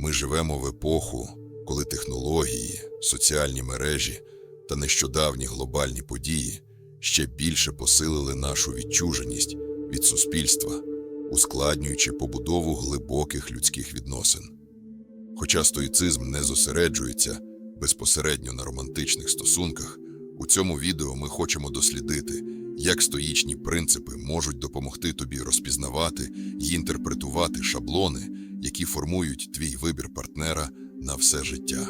Ми живемо в епоху, коли технології, соціальні мережі та нещодавні глобальні події ще більше посилили нашу відчуженість від суспільства, ускладнюючи побудову глибоких людських відносин. Хоча стоїцизм не зосереджується безпосередньо на романтичних стосунках, у цьому відео ми хочемо дослідити, як стоїчні принципи можуть допомогти тобі розпізнавати і інтерпретувати шаблони, які формують твій вибір партнера на все життя.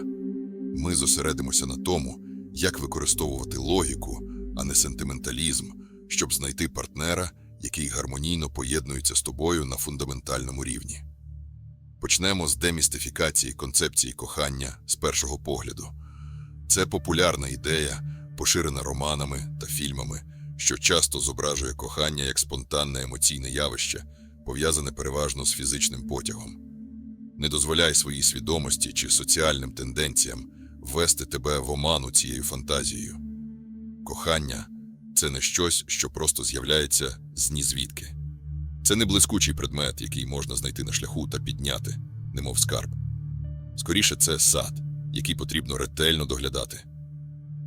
Ми зосередимося на тому, як використовувати логіку, а не сентименталізм, щоб знайти партнера, який гармонійно поєднується з тобою на фундаментальному рівні. Почнемо з демістифікації концепції кохання з першого погляду. Це популярна ідея, поширена романами та фільмами, що часто зображує кохання як спонтанне емоційне явище, пов'язане переважно з фізичним потягом. Не дозволяй своїй свідомості чи соціальним тенденціям ввести тебе в оману цією фантазією. Кохання це не щось, що просто з'являється з нізвідки. Це не блискучий предмет, який можна знайти на шляху та підняти, немов скарб. Скоріше, це сад, який потрібно ретельно доглядати.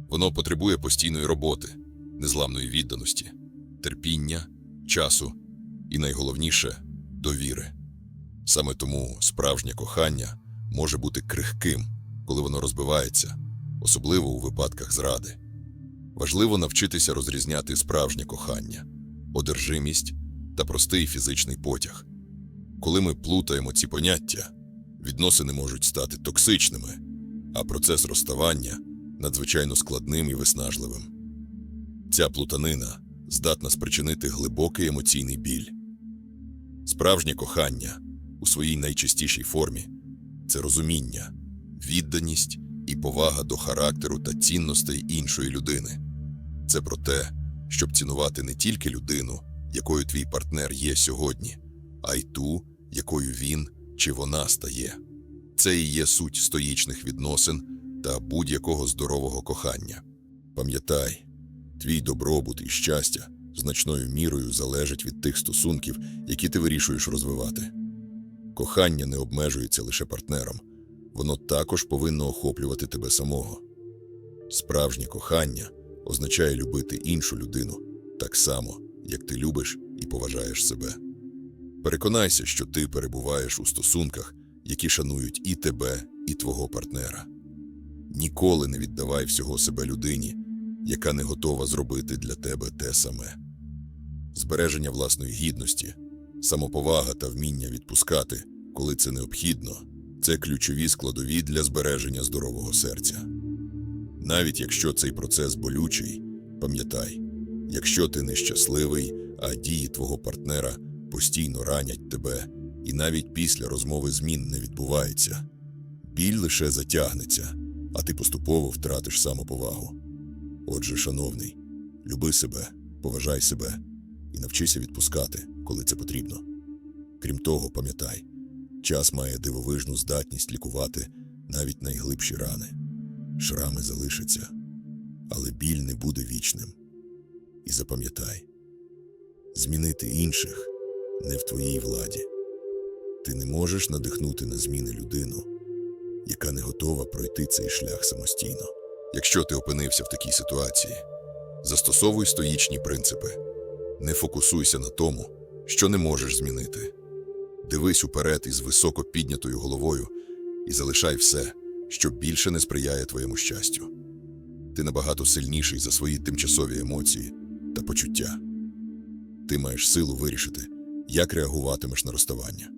Воно потребує постійної роботи, незламної відданості, терпіння, часу і, найголовніше, довіри. Саме тому справжнє кохання може бути крихким, коли воно розбивається, особливо у випадках зради. Важливо навчитися розрізняти справжнє кохання, одержимість та простий фізичний потяг. Коли ми плутаємо ці поняття, відносини можуть стати токсичними, а процес розставання надзвичайно складним і виснажливим. Ця плутанина здатна спричинити глибокий емоційний біль. Справжнє кохання у своїй найчистішій формі це розуміння, відданість і повага до характеру та цінностей іншої людини. Це про те, щоб цінувати не тільки людину, якою твій партнер є сьогодні, а й ту, якою він чи вона стає. Це і є суть стоїчних відносин та будь-якого здорового кохання. Пам'ятай, твій добробут і щастя значною мірою залежить від тих стосунків, які ти вирішуєш розвивати. Кохання не обмежується лише партнером, воно також повинно охоплювати тебе самого. Справжнє кохання означає любити іншу людину так само, як ти любиш і поважаєш себе. Переконайся, що ти перебуваєш у стосунках, які шанують і тебе, і твого партнера. Ніколи не віддавай всього себе людині, яка не готова зробити для тебе те саме. Збереження власної гідності, самоповага та вміння відпускати, коли це необхідно, це ключові складові для збереження здорового серця. Навіть якщо цей процес болючий, пам'ятай, якщо ти нещасливий, а дії твого партнера постійно ранять тебе, і навіть після розмови змін не відбувається, біль лише затягнеться, а ти поступово втратиш самоповагу. Отже, шановний, люби себе, поважай себе і навчися відпускати, коли це потрібно. Крім того, пам'ятай, час має дивовижну здатність лікувати навіть найглибші рани. Шрами залишаться, але біль не буде вічним. І запам'ятай, змінити інших не в твоїй владі. Ти не можеш надихнути на зміни людину, яка не готова пройти цей шлях самостійно. Якщо ти опинився в такій ситуації, застосовуй стоїчні принципи. Не фокусуйся на тому, що не можеш змінити. Дивись уперед із високо піднятою головою і залишай все, що більше не сприяє твоєму щастю. Ти набагато сильніший за свої тимчасові емоції та почуття. Ти маєш силу вирішити, як реагуватимеш на розставання.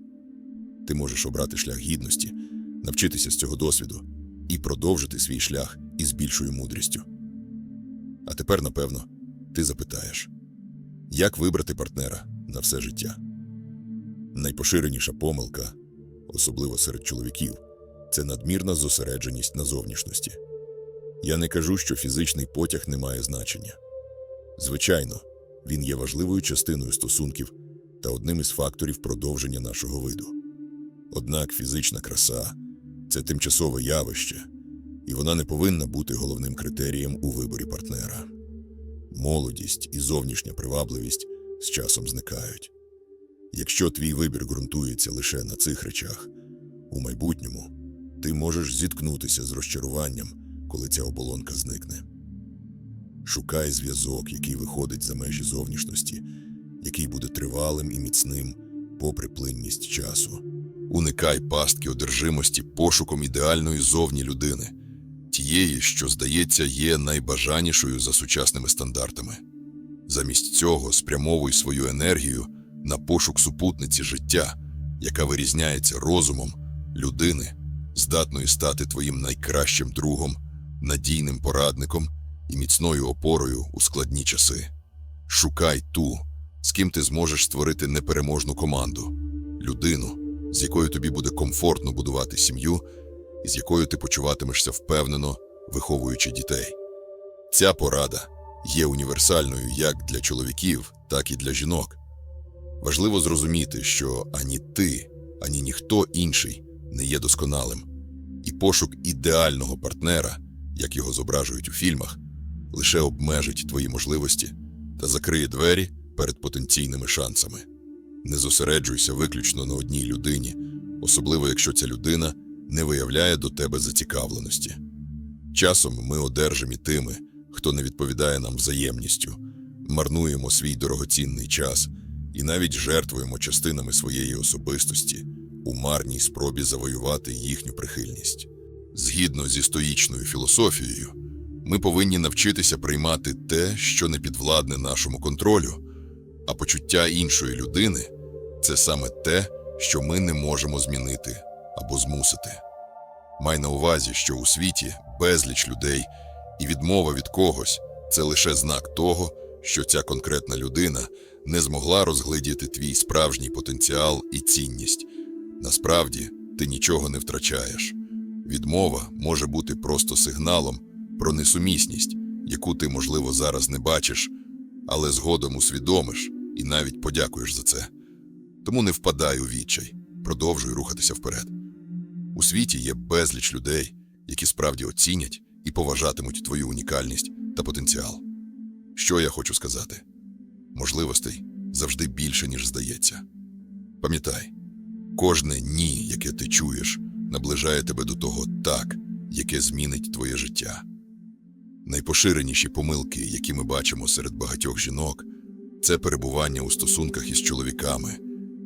Ти можеш обрати шлях гідності, навчитися з цього досвіду і продовжити свій шлях із більшою мудрістю. А тепер, напевно, ти запитаєш, як вибрати партнера на все життя? Найпоширеніша помилка, особливо серед чоловіків, це надмірна зосередженість на зовнішності. Я не кажу, що фізичний потяг не має значення. Звичайно, він є важливою частиною стосунків та одним із факторів продовження нашого виду. Однак фізична краса це тимчасове явище, і вона не повинна бути головним критерієм у виборі партнера. Молодість і зовнішня привабливість з часом зникають. Якщо твій вибір ґрунтується лише на цих речах, У майбутньому ти можеш зіткнутися з розчаруванням, коли ця оболонка зникне. Шукай зв'язок, який виходить за межі зовнішності, який буде тривалим і міцним, попри плинність часу. Уникай пастки одержимості пошуком ідеальної зовні людини, тієї, що, здається, є найбажанішою за сучасними стандартами. Замість цього спрямовуй свою енергію на пошук супутниці життя, яка вирізняється розумом людини, здатної стати твоїм найкращим другом, надійним порадником і міцною опорою у складні часи. Шукай ту, з ким ти зможеш створити непереможну команду, людину, з якою тобі буде комфортно будувати сім'ю і з якою ти почуватимешся впевнено, виховуючи дітей. Ця порада є універсальною як для чоловіків, так і для жінок. Важливо зрозуміти, що ані ти, ані ніхто інший не є досконалим, і пошук ідеального партнера, як його зображують у фільмах, лише обмежить твої можливості та закриє двері перед потенційними шансами. Не зосереджуйся виключно на одній людині, особливо якщо ця людина не виявляє до тебе зацікавленості. Часом ми одержимі тими, хто не відповідає нам взаємністю, марнуємо свій дорогоцінний час і навіть жертвуємо частинами своєї особистості у марній спробі завоювати їхню прихильність. Згідно зі стоїчною філософією, ми повинні навчитися приймати те, що не підвладне нашому контролю, а почуття іншої людини це саме те, що ми не можемо змінити або змусити. Май на увазі, що у світі безліч людей, і відмова від когось це лише знак того, що ця конкретна людина не змогла розгледіти твій справжній потенціал і цінність. Насправді, ти нічого не втрачаєш. Відмова може бути просто сигналом про несумісність, яку ти, можливо, зараз не бачиш, але згодом усвідомиш і навіть подякуєш за це. Тому не впадай у відчай, продовжуй рухатися вперед. У світі є безліч людей, які справді оцінять і поважатимуть твою унікальність та потенціал. Що я хочу сказати? Можливостей завжди більше, ніж здається. Пам'ятай, кожне ні, яке ти чуєш, наближає тебе до того так, яке змінить твоє життя. Найпоширеніші помилки, які ми бачимо серед багатьох жінок, це перебування у стосунках із чоловіками,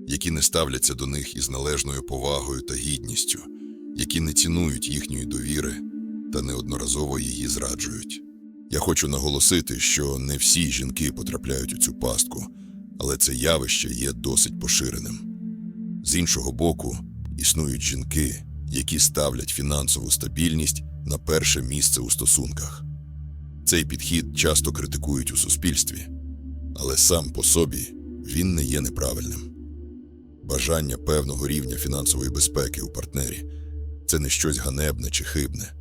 які не ставляться до них із належною повагою та гідністю, які не цінують їхньої довіри та неодноразово її зраджують. Я хочу наголосити, що не всі жінки потрапляють у цю пастку, але це явище є досить поширеним. З іншого боку, існують жінки, які ставлять фінансову стабільність на перше місце у стосунках. Цей підхід часто критикують у суспільстві, але сам по собі він не є неправильним. Бажання певного рівня фінансової безпеки у партнері це не щось ганебне чи хибне.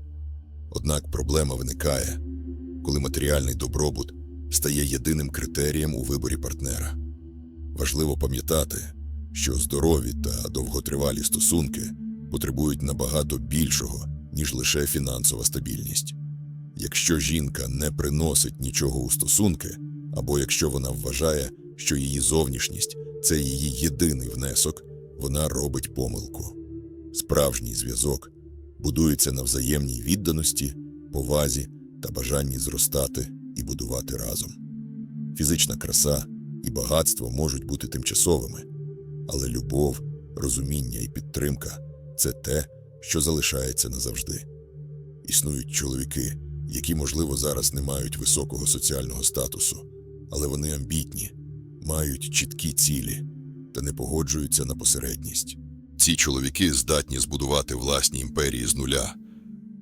Однак проблема виникає, коли матеріальний добробут стає єдиним критерієм у виборі партнера. Важливо пам'ятати, що здорові та довготривалі стосунки потребують набагато більшого, ніж лише фінансова стабільність. Якщо жінка не приносить нічого у стосунки, або якщо вона вважає, що її зовнішність це її єдиний внесок, вона робить помилку. Справжній зв'язок будується на взаємній відданості, повазі та бажанні зростати і будувати разом. Фізична краса і багатство можуть бути тимчасовими, але любов, розуміння і підтримка це те, що залишається назавжди. Існують чоловіки, які, можливо, зараз не мають високого соціального статусу, але вони амбітні, мають чіткі цілі та не погоджуються на посередність. Ці чоловіки здатні збудувати власні імперії з нуля,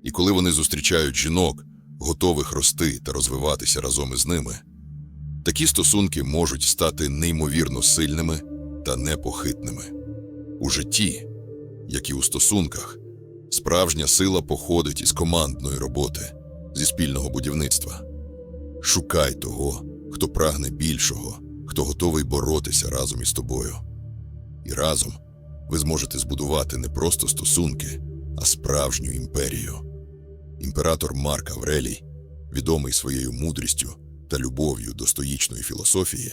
і коли вони зустрічають жінок, готових рости та розвиватися разом із ними, такі стосунки можуть стати неймовірно сильними та непохитними. У житті, як і у стосунках, справжня сила походить із командної роботи, зі спільного будівництва. Шукай того, хто прагне більшого, хто готовий боротися разом із тобою. І разом ви зможете збудувати не просто стосунки, а справжню імперію. Імператор Марк Аврелій, відомий своєю мудрістю та любов'ю до стоїчної філософії,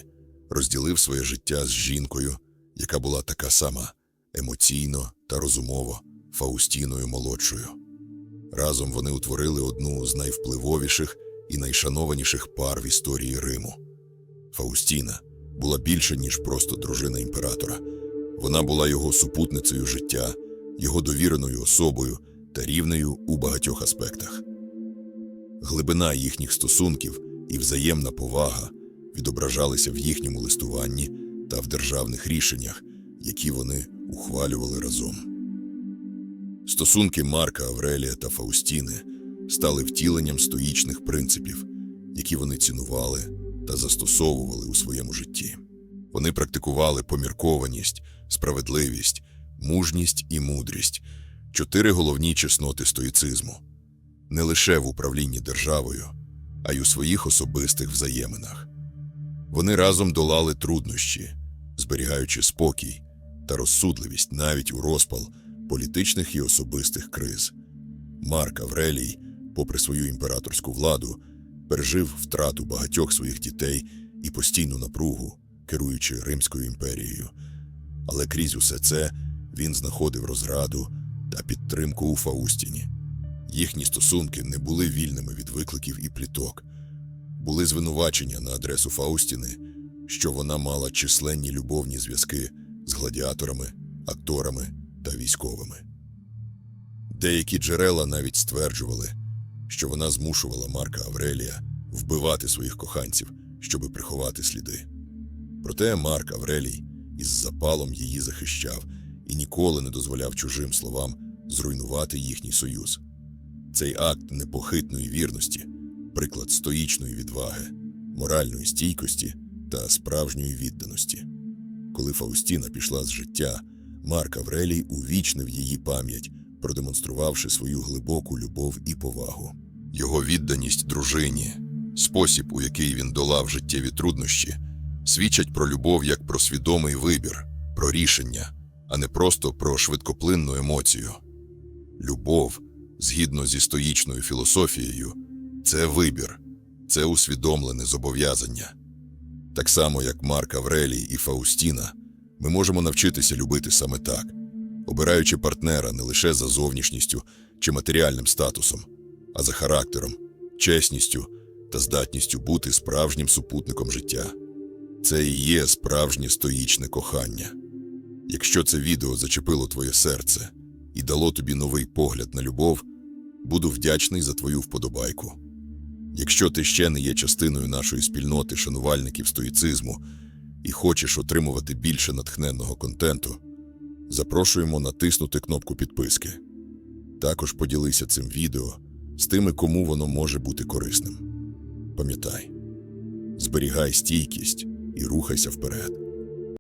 розділив своє життя з жінкою, яка була така сама емоційно та розумово, Фаустіною молодшою. Разом вони утворили одну з найвпливовіших і найшанованіших пар в історії Риму. Фаустіна була більше, ніж просто дружина імператора. Вона була його супутницею життя, його довіреною особою та рівнею у багатьох аспектах. Глибина їхніх стосунків і взаємна повага відображалися в їхньому листуванні та в державних рішеннях, які вони ухвалювали разом. Стосунки Марка Аврелія та Фаустіни стали втіленням стоїчних принципів, які вони цінували та застосовували у своєму житті. Вони практикували поміркованість, справедливість, мужність і мудрість чотири головні чесноти стоїцизму не лише в управлінні державою, а й у своїх особистих взаєминах. Вони разом долали труднощі, зберігаючи спокій та розсудливість навіть у розпал політичних і особистих криз. Марк Аврелій, попри свою імператорську владу, пережив втрату багатьох своїх дітей і постійну напругу, керуючи Римською імперією. Але крізь усе це він знаходив розраду та підтримку у Фаустіні. Їхні стосунки не були вільними від викликів і пліток. Були звинувачення на адресу Фаустіни, що вона мала численні любовні зв'язки з гладіаторами, акторами та військовими. Деякі джерела навіть стверджували, що вона змушувала Марка Аврелія вбивати своїх коханців, щоби приховати сліди. Проте Марк Аврелій із запалом її захищав і ніколи не дозволяв чужим словам зруйнувати їхній союз. Цей акт непохитної вірності, приклад стоїчної відваги, моральної стійкості та справжньої відданості. Коли Фаустіна пішла з життя, Марк Аврелій увічнив її пам'ять, продемонструвавши свою глибоку любов і повагу. Його відданість дружині, спосіб, у який він долав життєві труднощі, свідчать про любов як про свідомий вибір, про рішення, а не просто про швидкоплинну емоцію. Любов, згідно зі стоїчною філософією, це вибір, це усвідомлене зобов'язання. Так само, як Марк Аврелій і Фаустіна, ми можемо навчитися любити саме так, обираючи партнера не лише за зовнішністю чи матеріальним статусом, а за характером, чесністю та здатністю бути справжнім супутником життя. Це і є справжнє стоїчне кохання. Якщо це відео зачепило твоє серце і дало тобі новий погляд на любов, буду вдячний за твою вподобайку. Якщо ти ще не є частиною нашої спільноти шанувальників стоїцизму і хочеш отримувати більше натхненного контенту, запрошуємо натиснути кнопку підписки. Також поділися цим відео з тими, кому воно може бути корисним. Пам'ятай, зберігай стійкість і рухайся вперед.